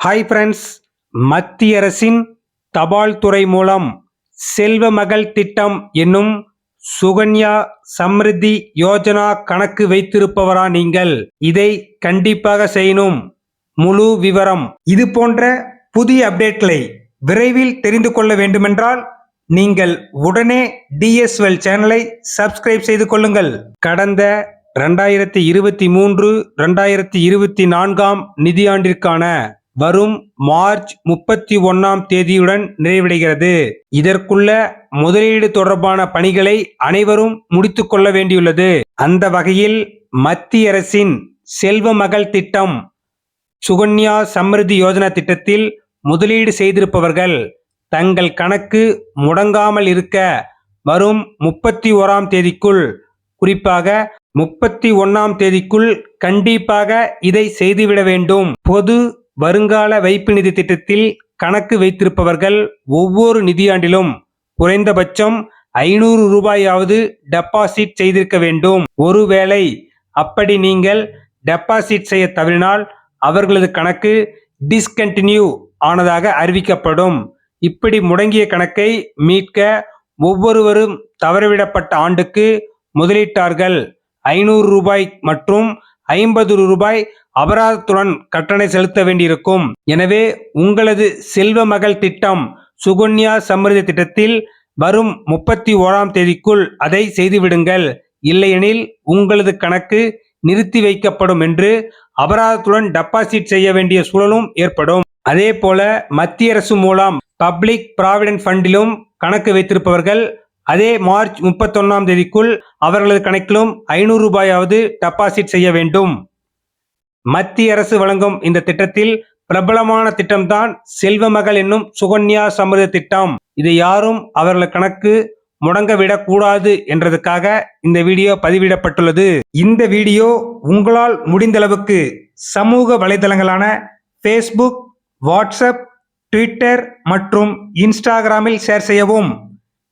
Hi friends மத்திய அரசின் தபால் துறை மூலம் செல்வ மகள் திட்டம் என்னும் சுகன்யா சம்ரித்தி யோஜனா கணக்கு வைத்திருப்பவரா நீங்கள்? இதை கண்டிப்பாக செய்யணும். முழு விவரம். இது போன்ற புதிய அப்டேட்களை விரைவில் தெரிந்து கொள்ள வேண்டுமென்றால் நீங்கள் உடனே டிஎஸ்எல் சேனலை சப்ஸ்கிரைப் செய்து கொள்ளுங்கள். கடந்த ரெண்டாயிரத்தி இருபத்தி மூன்று ரெண்டாயிரத்தி இருபத்தி நான்காம் நிதியாண்டிற்கான வரும் மார்ச் முப்பத்தி ஒன்னாம் தேதியுடன் நிறைவடைகிறது. இதற்குள்ள முதலீடு தொடர்பான பணிகளை அனைவரும் முடித்து கொள்ள வேண்டியுள்ளது. அந்த வகையில் மத்திய அரசின் செல்வ மகள் திட்டம் சுகன்யா சம்ரிதி யோஜனா திட்டத்தில் முதலீடு செய்திருப்பவர்கள் தங்கள் கணக்கு முடங்காமல் இருக்க வரும் முப்பத்தி ஓராம் தேதிக்குள் குறிப்பாக முப்பத்தி ஒன்னாம் தேதிக்குள் கண்டிப்பாக இதை செய்துவிட வேண்டும். பொது வருங்கால வைப்பு நிதி திட்டத்தில் கணக்கு வைத்திருப்பவர்கள் ஒவ்வொரு நிதியாண்டிலும் குறைந்தபட்சம் ஐநூறு ரூபாயாவது டெபாசிட் செய்திருக்க வேண்டும். ஒருவேளை அப்படி நீங்கள் டெபாசிட் செய்ய தவறினால் அவர்களது கணக்கு டிஸ்கண்டினியூ ஆனதாக அறிவிக்கப்படும். இப்படி முடங்கிய கணக்கை மீட்க ஒவ்வொருவரும் தவறவிடப்பட்ட ஆண்டுக்கு முதலீட்டார்கள் ஐநூறு ரூபாய் மற்றும் ஐம்பது ரூபாய் அபராதத்துடன் கட்டணை செலுத்த வேண்டியிருக்கும். எனவே உங்களது செல்வ மகள் திட்டம் சுகன்யா சமிருதி திட்டத்தில் வரும் முப்பத்தி ஓராம் தேதிக்குள் அதை செய்துவிடுங்கள். இல்லையெனில் உங்களது கணக்கு நிறுத்தி வைக்கப்படும் என்று அபராதத்துடன் டெபாசிட் செய்ய வேண்டிய சூழலும் ஏற்படும். அதே போல மத்திய அரசு மூலம் பப்ளிக் ப்ராவிடென்ட் ஃபண்டிலும் கணக்கு வைத்திருப்பவர்கள் அதே மார்ச் முப்பத்தொன்னாம் தேதிக்குள் அவர்களது கணக்கிலும் ஐநூறு ரூபாயாவது டெபாசிட் செய்ய வேண்டும். மத்திய அரசு வழங்கும் இந்த திட்டத்தில் பிரபலமான திட்டம்தான் செல்வ மகள் என்னும் சுகன்யா சமிருத திட்டம். இதை யாரும் அவர்கள் கணக்கு முடங்க கூடாது என்றதுக்காக இந்த வீடியோ பதிவிடப்பட்டுள்ளது. இந்த வீடியோ உங்களால் முடிந்த அளவுக்கு சமூக வலைதளங்களான ஃபேஸ்புக் வாட்ஸ்அப் ட்விட்டர் மற்றும் இன்ஸ்டாகிராமில் ஷேர் செய்யவும்.